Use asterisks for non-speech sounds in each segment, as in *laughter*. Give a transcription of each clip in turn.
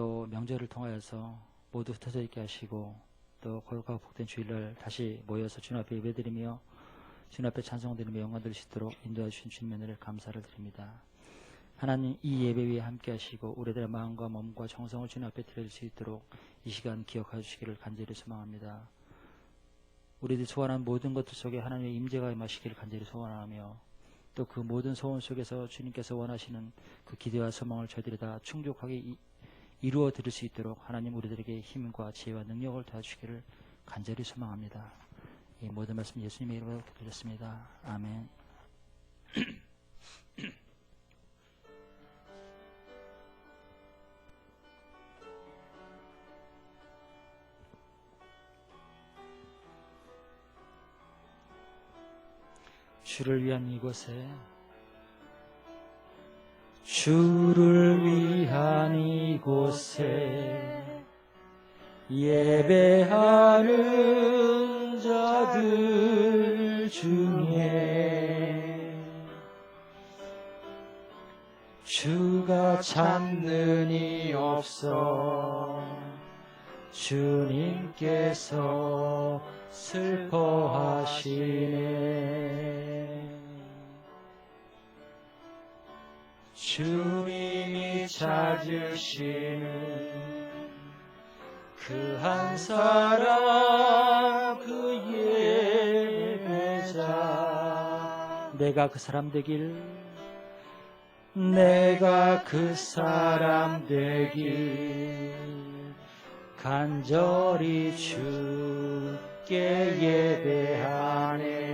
또 명절을 통하여서 모두 흩어져 있게 하시고 또 거룩하고 복된 주일날 다시 모여서 주님 앞에 예배드리며 주님 앞에 찬송드리며 영광 있도록 인도해 주신 주님의 은혜를 감사를 드립니다. 하나님 이 예배 위에 함께 하시고 우리들의 마음과 몸과 정성을 주님 앞에 드릴 수 있도록 이 시간 기억하여 주시기를 간절히 소망합니다. 우리들이 소원한 모든 것들 속에 하나님의 임재가 임하시기를 간절히 소원하며 또 그 모든 소원 속에서 주님께서 원하시는 그 기대와 소망을 저희들이 다 충족하게 이- 이루어 드릴 수 있도록 하나님 우리들에게 힘과 지혜와 능력을 도와주시기를 간절히 소망합니다. 이 모든 말씀 예수님의 이름으로 드렸습니다. 아멘. *clears throat* 주를 위한 이곳에 주를 위한 이곳에 예배하는 자들 중에 주가 찾는 이 없어 주님께서 슬퍼하시네 주님이 찾으시는 그 한 사람 그 예배자. 내가 그 사람 되길 내가 그 사람 되길 간절히 주께 예배하네.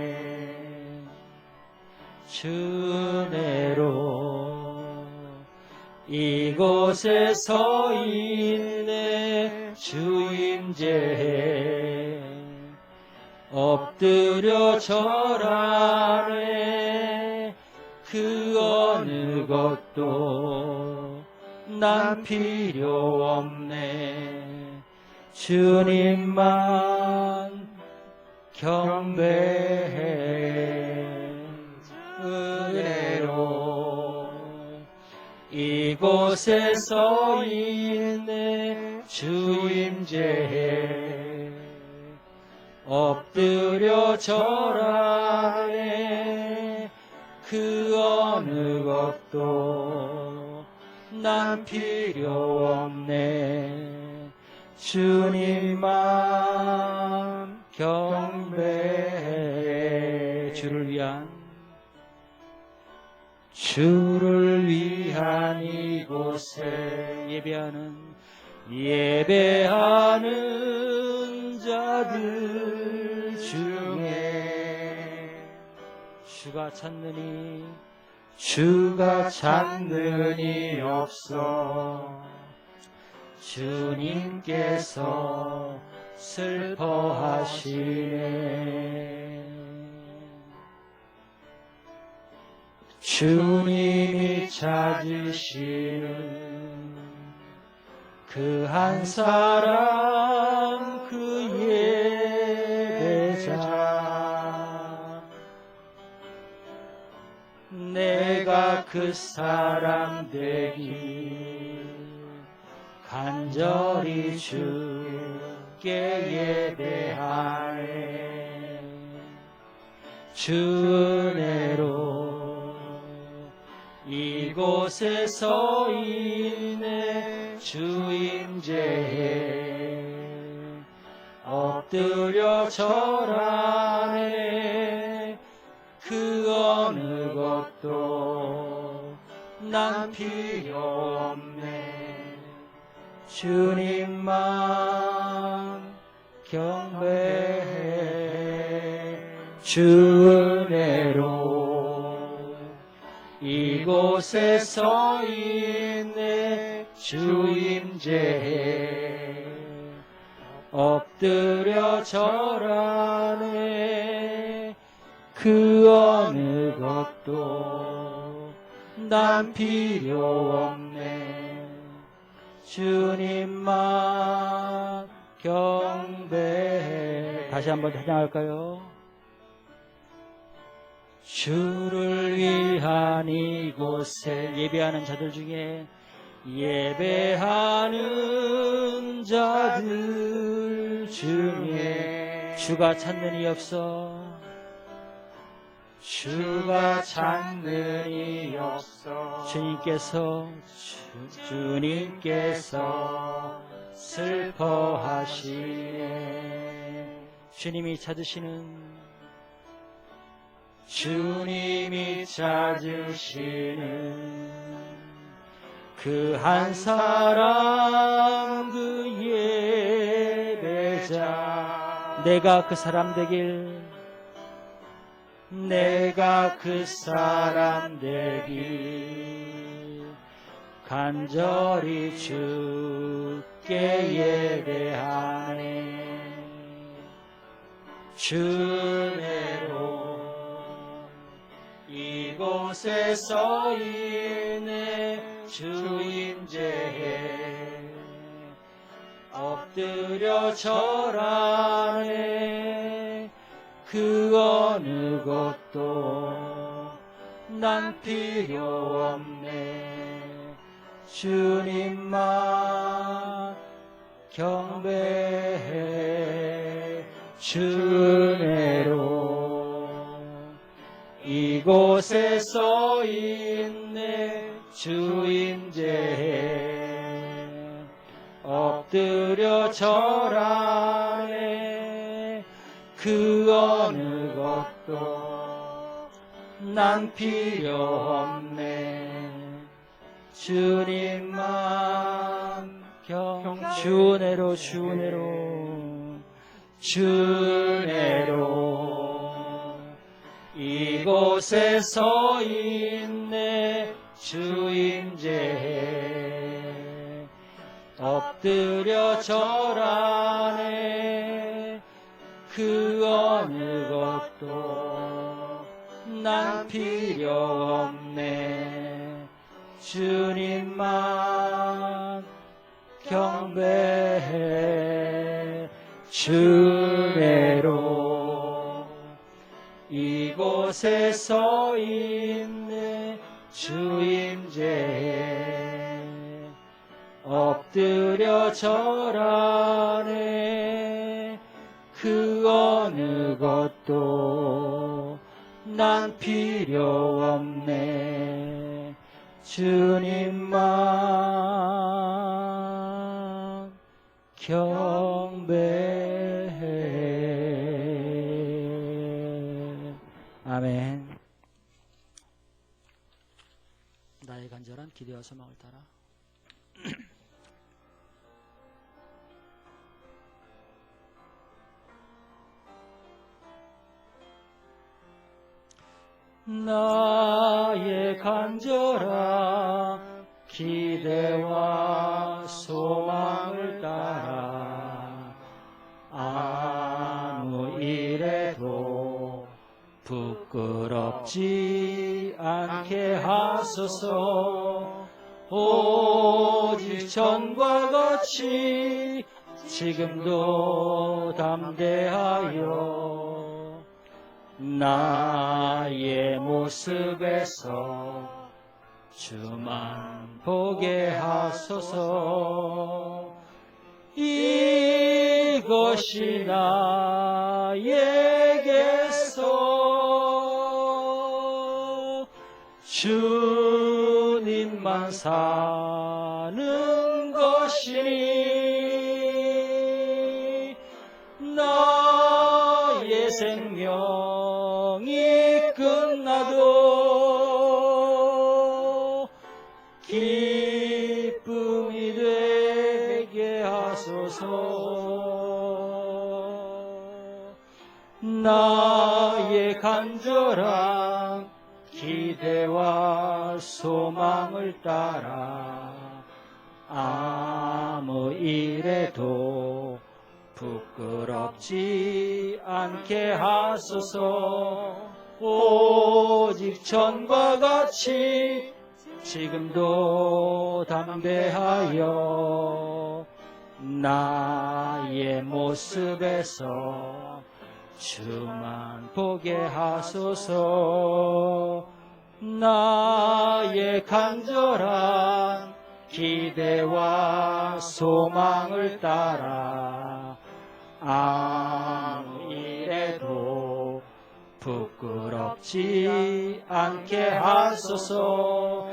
주내로 이곳에 서 있네 주임제에 엎드려 절하네 그 어느 것도 난 필요 없네. 주님만 경배해 이곳에 서 있네 주임제에 엎드려 절하네 그 어느 것도 난 필요 없네 주님만 경배해 주를 위한 주를 위한 이곳에 예배하는 예배하는 자들 중에 주가 찾느니 주가 찾느니 없어. 주님께서 슬퍼하시네 주님이 찾으시는 그 한 사람 그 예배자 내가 그 사람 되기 간절히 주께 예배하네 주 은혜로 이곳에 서 있네. 주임제에 엎드려 절하네. 그 어느 것도 난 필요 없네. 주님만 경배해. 주 은혜로 이곳에 서 있네 주임제에. 엎드려 절하네 그 어느 것도 난 필요 없네. 주님만 경배해. 다시 한번 찬양할까요? 주를 위한 이곳에 예배하는 자들 중에 예배하는 자들 중에 주가 찾는 이 없어. 주가 찾는 이 없어. 주님께서 주, 주님께서 슬퍼하시네. 주님이 찾으시는 주님이 찾으시는 그 한 사람 그 예배자. 내가 그 사람 되길. 내가 그 사람 되길. 간절히 주께 예배하네. 주내로 이곳에 서 있네 주임제에 엎드려 절하네 그 어느 것도 난 필요 없네. 주님만 경배해 주내로 이곳에 서 있네 주임제에 엎드려 절하네 그 어느 것도 난 필요 없네. 주님만 경 주내로 주내로 주내로 이곳에 서 있네 주임제에 엎드려 절하네 그 어느 것도 난 필요 없네. 주님만 경배해 주내로 이 곳에 서 있네 주임제에 엎드려 절하네. 그 어느 것도 난 필요 없네 주님만 경 아멘. 나의 간절한 기대와 소망을 따라. *clears throat* 나의 간절한 기대와 부끄럽지 않게 하소서. 오직 전과 같이 지금도 담대하여 나의 모습에서 주만 보게 하소서. 이것이 나에게서 주님만 사는 것이니 나의 생명이 끝나도 기쁨이 되게 하소서. 나의 간절한 기대와 소망을 따라 아무 일에도 부끄럽지 않게 하소서. 오직 전과 같이 지금도 담대하여 나의 모습에서 주만 보게 하소서 나의 간절한 기대와 소망을 따라 아무 일에도 부끄럽지 않게 하소서.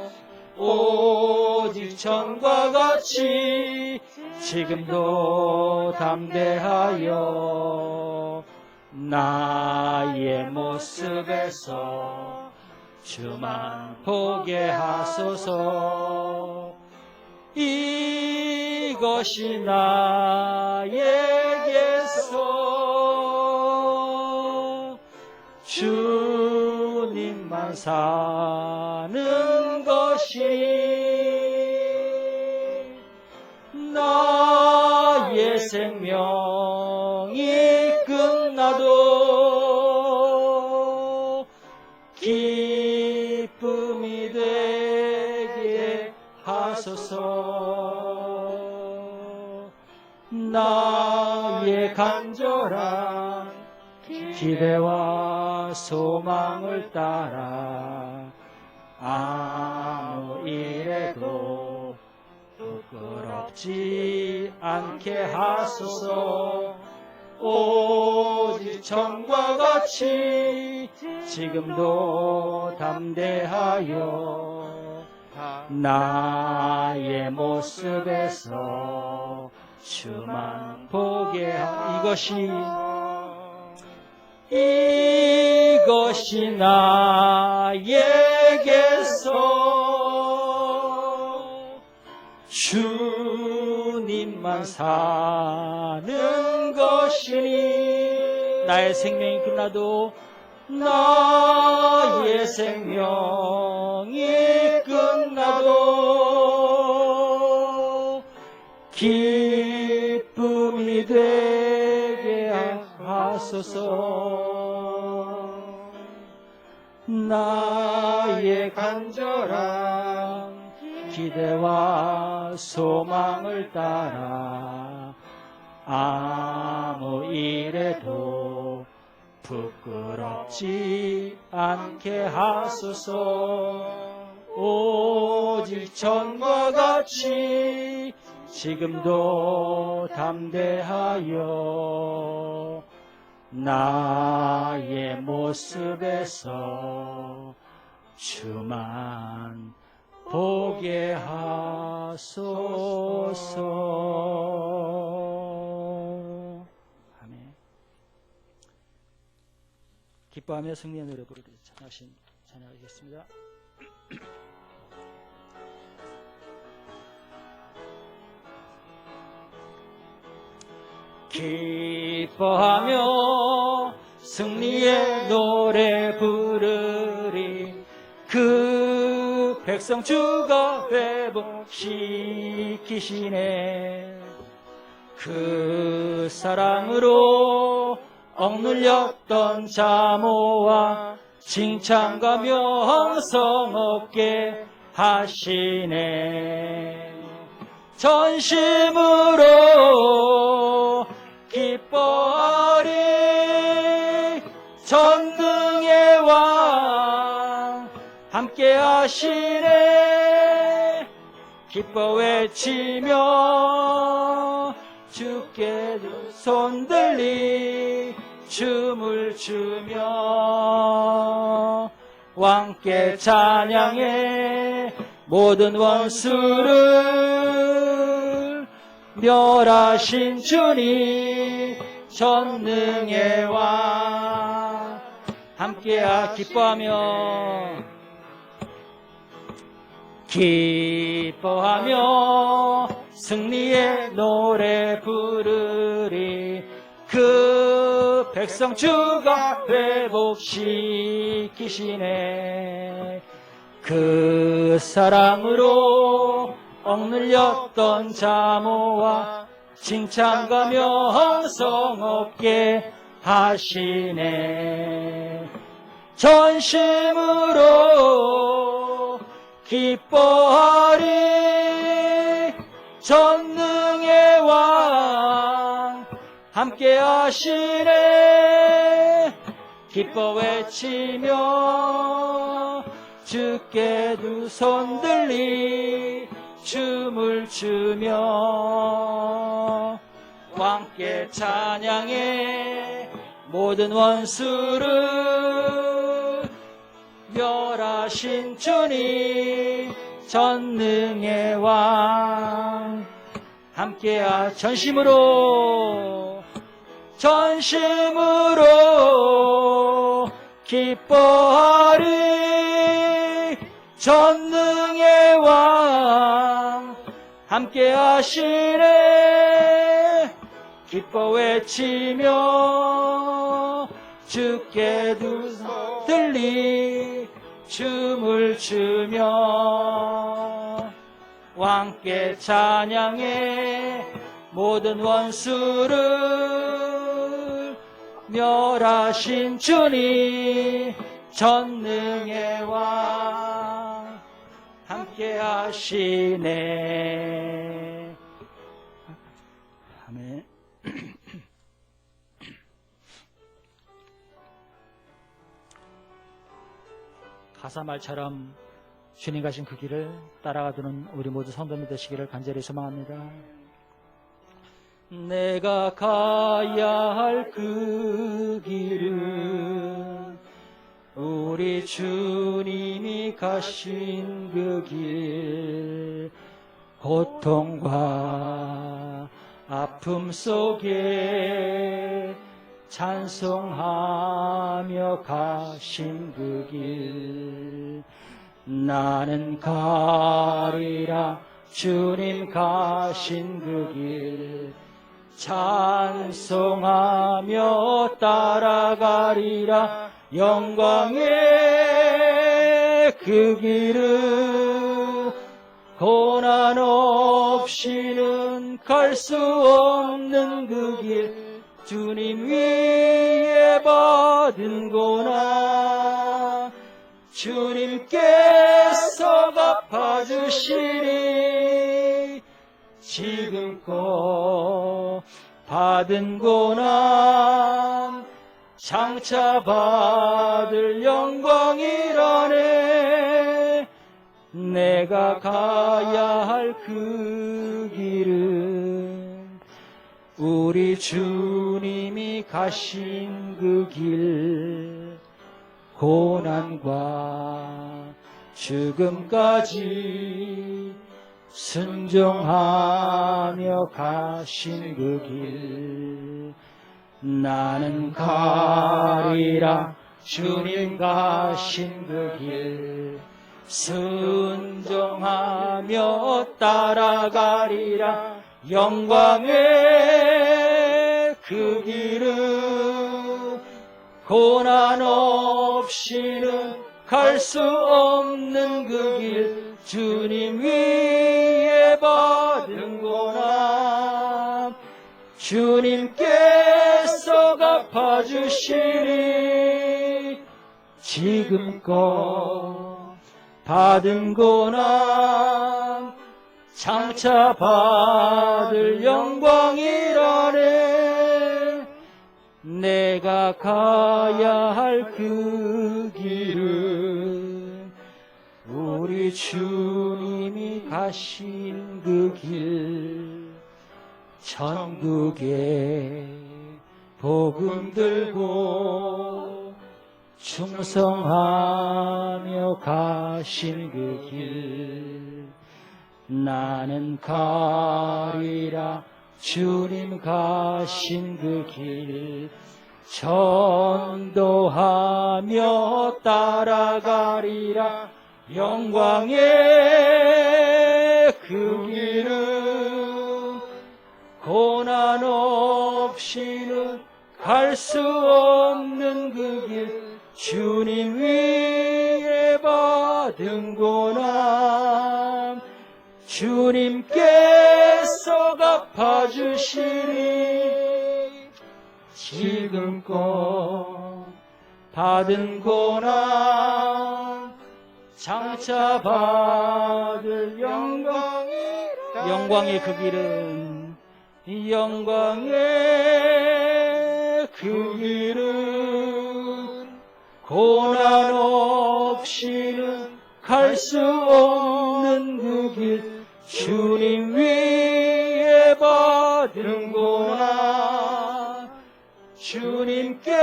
오직 전과 같이 지금도 담대하여 나의 모습에서 주만 보게 하소서. 이것이 나에게서 주님만 사는 것이 나의 생명 간절한 기대와 소망을 따라 아무 일에도 부끄럽지 않게 하소서. 오직 전과 같이 지금도 담대하여 나의 모습에서 주만 보게 하 이것이 이것이 나에게서 주님만 사는 것이니 나의 생명이 끝나도 나의 생명이 끝나도 기 하소서. 나의 간절한 기대와 소망을 따라 아무 일에도 부끄럽지 않게 하소서. 오직 전과 같이 지금도 담대하여 나의 모습에서 주만 보게 하소서. 아멘. 기뻐하며 승리의 노래 부르리 찬양하신 찬양하겠습니다. *clears throat* 기뻐하며 승리의 노래 부르리. 그 백성 주가 회복시키시네. 그 사랑으로 억눌렸던 자모와 칭찬과 명성 얻게 하시네. 전심으로 기뻐하 하시네. 기뻐 외치며 주께 손들리 춤을 추며 왕께 찬양해 모든 원수를 멸하신 주님 전능의 왕 함께하 기뻐하며 기뻐하며 승리의 노래 부르리. 그 백성 주가 회복시키시네. 그 사랑으로 억눌렸던 자모와 칭찬과 명성 얻게 하시네. 전심으로 기뻐하리 전능의 왕. 함께 하시네. 기뻐 외치며 주께 두 손 들리 춤을 추며 왕께 찬양해 모든 원수를 멸하신 주님 전능의 왕 함께하 전심으로 전심으로 기뻐하리. 전능의 왕 함께 하시네. 기뻐 외치며 주께 들리 춤을 추며 왕께 찬양해 모든 원수를 멸하신 주님 전능의 왕 함께 하시네 가사말처럼 주님 가신 그 길을 따라가도는 우리 모두 성도님 되시기를 간절히 소망합니다. 내가 가야 할 그 길은 우리 주님이 가신 그 길, 고통과 아픔 속에 찬송하며 가신 그 길, 나는 가리라 주님 가신 그 길. 찬송하며 따라가리라 영광의 그 길을. 고난 없이는 갈 수 없는 그길 주님 위에 받은 고난 주님께서 갚아주시니 지금껏 받은 고난 장차 받을 영광이라네. 내가 가야 할 그 길은 우리 주님이 가신 그 길 고난과 죽음까지 순종하며 가신 그 길. 나는 가리라 주님 가신 그 길. 순종하며 따라가리라 영광의 그 길은 고난 없이는 갈 수 없는 그 길 주님 위에 받은 고난 주님께서 갚아주시니 지금껏 받은 고난 장차 받을 영광이라네. 내가 가야 할 그 길은 우리 주님이 가신 그 길. 천국에 복음 들고 충성하며 가신 그길 나는 가리라. 주님 가신 그 길 전도하며 따라가리라. 영광의 그 길은 고난 없이는 갈 수 없는 그 길. 주님 위에 받은 고난 주님께서 갚아주시니 지금껏 받은 고난 장차 받을 영광이라 영광의 그 길은 영광의 그 길은 고난 없이는 갈 수 없는 그길 주님 위에 받는구나 주님께서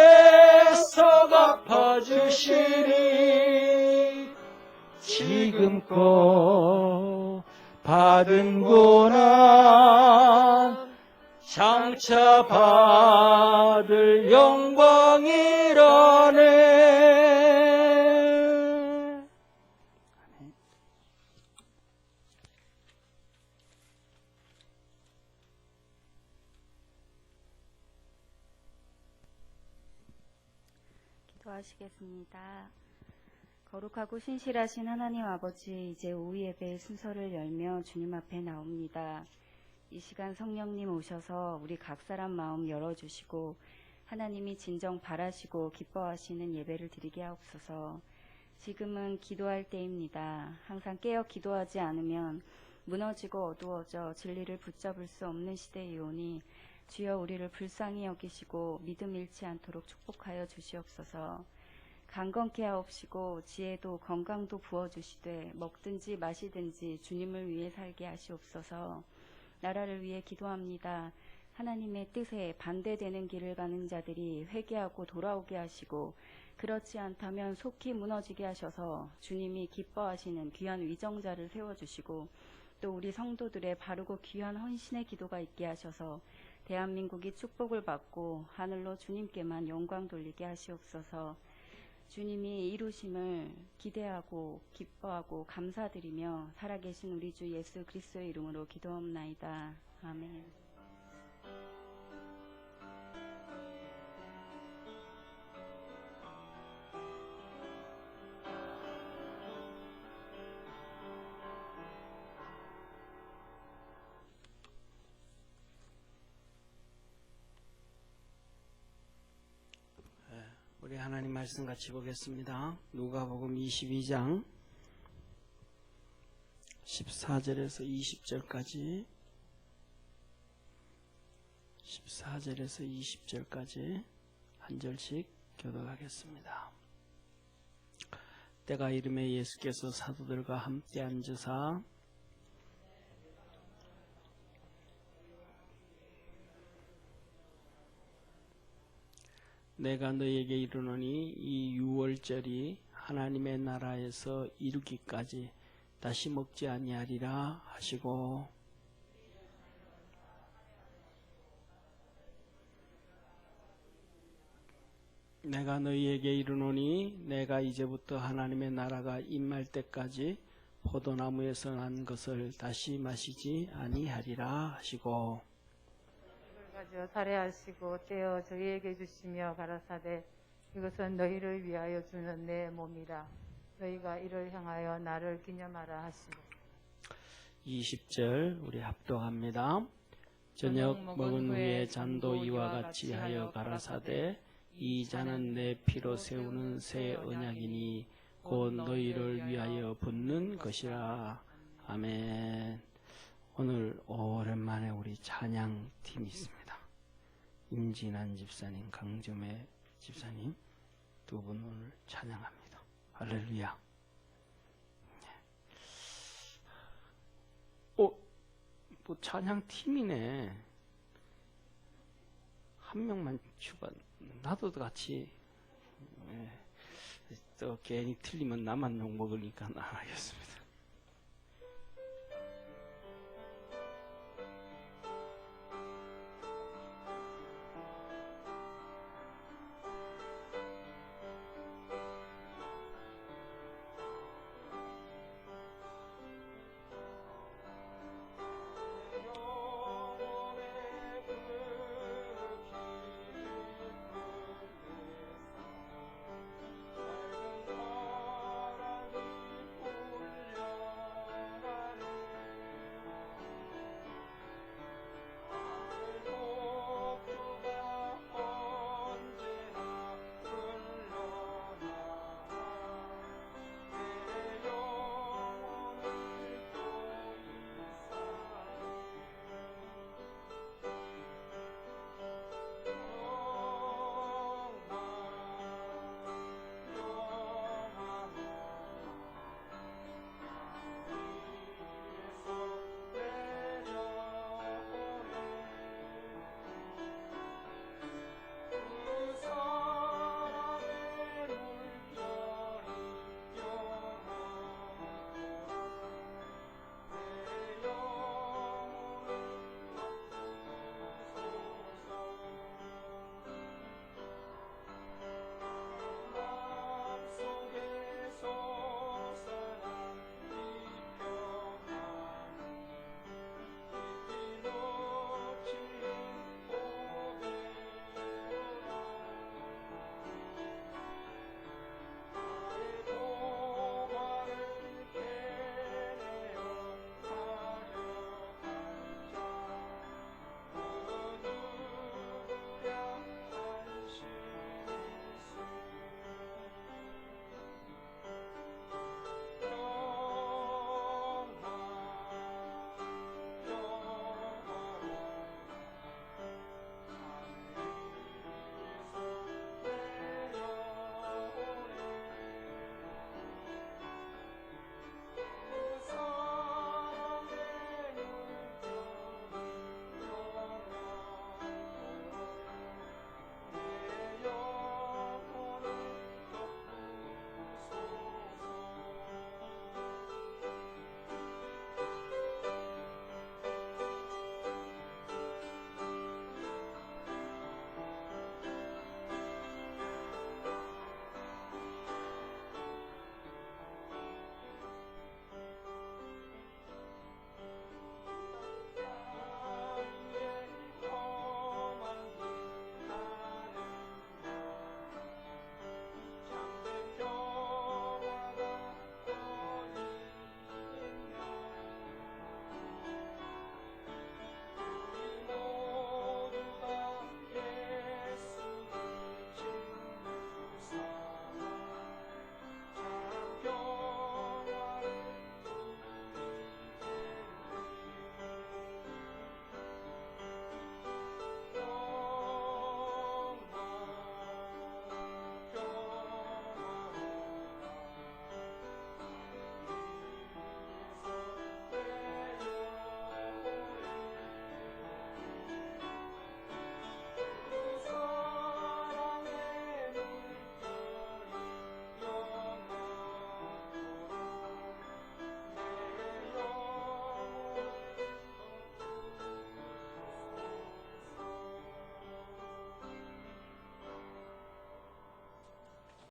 갚아주시니 지금껏 받은구나 장차 받을 영광이라네 기도하시겠습니다. 거룩하고 신실하신 하나님 아버지, 이제 오후 예배의 순서를 열며 주님 앞에 나옵니다. 이 시간 성령님 오셔서 우리 각 사람 마음 열어주시고 하나님이 진정 바라시고 기뻐하시는 예배를 드리게 하옵소서. 지금은 기도할 때입니다. 항상 깨어 기도하지 않으면 무너지고 어두워져 진리를 붙잡을 수 없는 시대이오니 주여 우리를 불쌍히 여기시고 믿음 잃지 않도록 축복하여 주시옵소서. 강건케 하옵시고 지혜도 건강도 부어 주시되 먹든지 마시든지 주님을 위해 살게 하시옵소서. 나라를 위해 기도합니다. 하나님의 뜻에 반대되는 길을 가는 자들이 회개하고 돌아오게 하시고 그렇지 않다면 속히 무너지게 하셔서 주님이 기뻐하시는 귀한 위정자를 세워 주시고 또 우리 성도들의 바르고 귀한 헌신의 기도가 있게 하셔서 대한민국이 축복을 받고 하늘로 주님께만 영광 돌리게 하시옵소서. 주님이 이루심을 기대하고 기뻐하고 감사드리며 살아계신 우리 주 예수 그리스도의 이름으로 기도합나이다. 아멘. 하나님 말씀 같이 보겠습니다. 누가복음 22장 14절에서 20절까지 14절에서 20절까지 한 절씩 교독하겠습니다. 때가 이름에 예수께서 사도들과 함께 앉으사 내가 너에게 이르노니 이 유월절이 하나님의 나라에서 이루기까지 다시 먹지 아니하리라 하시고. 내가 너희에게 이르노니 내가 이제부터 하나님의 나라가 임할 때까지 포도나무에서 난 것을 다시 마시지 아니하리라 하시고 가져 살해하시고 떼어 저희에게 주시며 가라사대 이것은 너희를 위하여 주는 내 몸이라 너희가 이를 향하여 나를 기념하라 하시고 20절 우리 합독합니다. 저녁 먹은 후에 잔도 이와 같이 하여 가라사대 이 잔은 내 피로 세우는 새 언약이니 곧 너희를 위하여 붓는 것이라. 아멘. 오늘 오랜만에 우리 찬양 팀이 있습니다. 임진환 집사님, 강점의 집사님 두 분 오늘 찬양합니다. 할렐루야. 어, 뭐 찬양 팀이네. 한 명만 추가, 나도 같이. 예. 또 괜히 틀리면 나만 욕 먹으니까 안 하겠습니다.